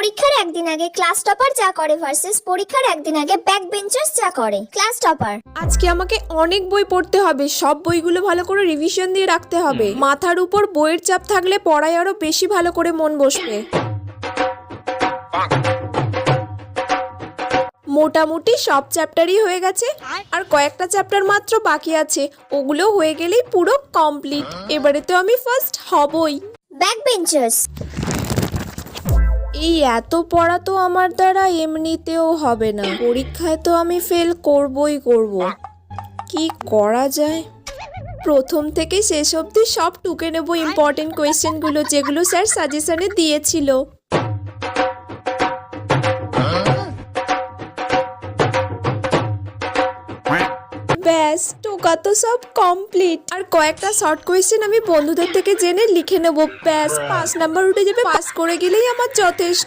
পরীক্ষার একদিন আগে ক্লাস টপার যা করে ভার্সেস পরীক্ষার একদিন আগে ব্যাক বেঞ্চার্স যা করে ক্লাস টপার আজকে আমাকে অনেক বই পড়তে হবে সব বইগুলো ভালো করে রিভিশন দিয়ে রাখতে হবে। মাথার উপর বইয়ের চাপ থাকলে পড়ায় আরও বেশি ভালো করে মন বসবে। মোটামুটি সব চ্যাপ্টারই হয়ে গেছে। আর কয়েকটা চ্যাপ্টার মাত্র বাকি আছে ওগুলো হয়ে গেলেই পুরো কমপ্লিট এবারে তো আমি ফার্স্ট হবই। ব্যাক বেঞ্চার্স এই এত পড়া তো আমার দ্বারা এমনিতেও হবে না। পরীক্ষায় তো আমি ফেল করবই করব। কি করা যায়? প্রথম থেকে শেষ অবধি সব টুকে নেব ইম্পর্টেন্ট কোয়েশ্চেনগুলো যেগুলো স্যার সাজেশনে দিয়েছিল। ব্যাস, টোকা তো সব কমপ্লিট আর কয়েকটা শর্ট কোয়েশ্চেন আমি বন্ধুদের থেকে জেনে লিখে নেব। ব্যাস, পাঁচ নাম্বার উঠে যাবে পাস করে গেলেই আমার যথেষ্ট।